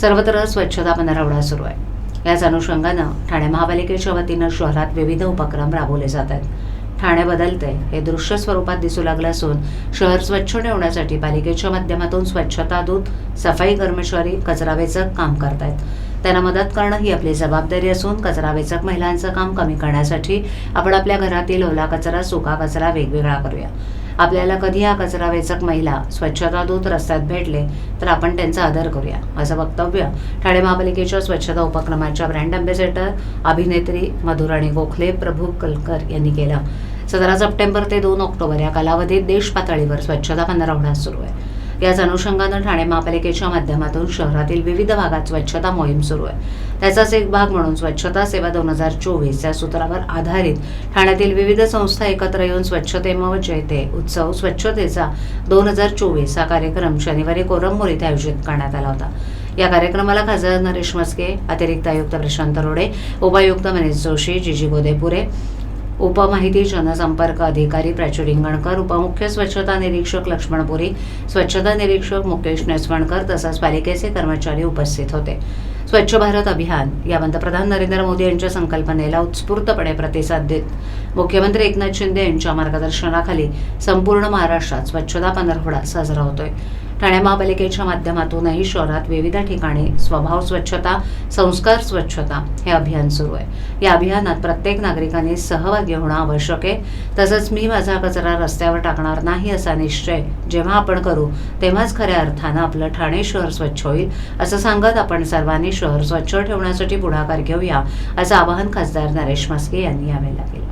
सर्वत्र स्वच्छता पंधरवडा सुरू आहे. याच अनुषंगानं ठाणे महापालिकेच्या वतीनं शहरात विविध उपक्रम राबवले जात आहेत. ठाणे बदलते हे दृश्य स्वरूपात दिसू लागलं असून शहर स्वच्छ ठेवण्यासाठी पालिकेच्या माध्यमातून स्वच्छता दूत सफाई कर्मचारी कचरा वेचक काम करतायत त्यांना मदत करणं ही आपली जबाबदारी असून कचरा वेचक महिलांचं काम कमी करण्यासाठी आपण आपल्या घरातील ओला कचरा सुका कचरा वेगवेगळा करूया. आपल्याला कधी हा कचरा वेचक महिला स्वच्छता दूत रस्त्यात भेटले तर आपण त्यांचा आदर करूया. असं वक्तव्य ठाणे महापालिकेच्या स्वच्छता उपक्रमाच्या ब्रँड अँबॅसेडर अभिनेत्री मधुराणी गोखले प्रभू कलकर यांनी केलं. सतरा सप्टेंबर ते दोन ऑक्टोबर या कालावधीत देश पातळीवर स्वच्छता पंधरवडा सुरू आहे. याच अनुषंगानं ठाणे महापालिकेच्या माध्यमातून शहरातील विविध भागात स्वच्छता मोहीम सुरू आहे. त्याचाच एक भाग म्हणून स्वच्छता सेवा दोन हजार चोवीस या सूत्रावर आधारित ठाण्यातील विविध संस्था एकत्र येऊन स्वच्छतेमव जयते उत्सव स्वच्छतेचा दोन हजार चोवीस हा कार्यक्रम शनिवारी कोरंबोर इथे आयोजित करण्यात आला होता. या कार्यक्रमाला खासदार नरेश मस्के अतिरिक्त आयुक्त प्रशांत रोडे उपायुक्त मनीष जोशी जीजी गोदेपुरे उपमाहिती जनसंपर्क अधिकारी प्राची रिंगणकर उपमुख्य स्वच्छता निरीक्षक लक्ष्मण पुरी स्वच्छता निरीक्षक मुकेश नेसवणकर तसंच पालिकेचे कर्मचारी उपस्थित होते. स्वच्छ भारत अभियान. या पंतप्रधान नरेंद्र मोदी यांच्या संकल्पनेला उत्स्फूर्तपणे प्रतिसाद देत मुख्यमंत्री एकनाथ शिंदे यांच्या मार्गदर्शनाखाली संपूर्ण महाराष्ट्रात स्वच्छता पंधरवडा साजरा होतोय. ठाणे महापालिकेच्या माध्यमातूनही शहरात विविध ठिकाणी स्वभाव स्वच्छता संस्कार स्वच्छता हे अभियान सुरू आहे. या अभियानात प्रत्येक नागरिकांनी सहभागी होणं आवश्यक आहे. तसंच मी माझा कचरा रस्त्यावर टाकणार नाही असा निश्चय जेव्हा आपण करू तेव्हाच खऱ्या अर्थानं आपलं ठाणे शहर स्वच्छ होईल असं सांगत आपण सर्वांनी शहर स्वच्छ ठेवण्यासाठी पुढाकार घेऊया असं आवाहन खासदार नरेश म्हस्के यांनी यावेळेला केलं.